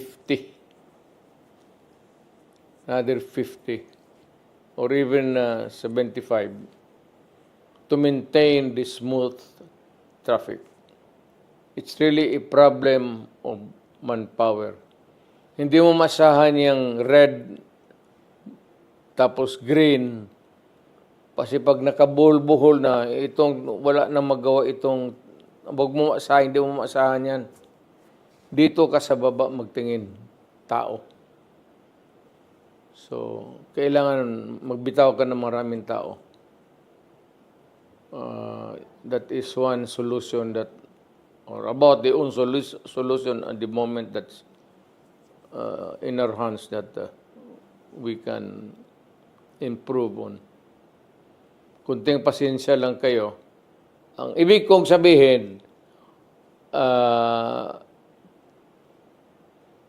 50. Another 50. Or even uh, 75. To maintain the smooth traffic. It's really a problem of manpower. Hindi mo masahan yung red tapos green. Kasi pag nakabuhol-buhol na, itong wala na magawa itong, wag mo maasahan, hindi mo maasahan yan. Dito ka sa baba magtingin, tao. So, kailangan magbitaw ka ng maraming tao. Uh, that is one solution that, or about the own solu- solution at the moment that's uh, in our hands that uh, we can improve on. Kunting pasensya lang kayo. Ang ibig kong sabihin, uh,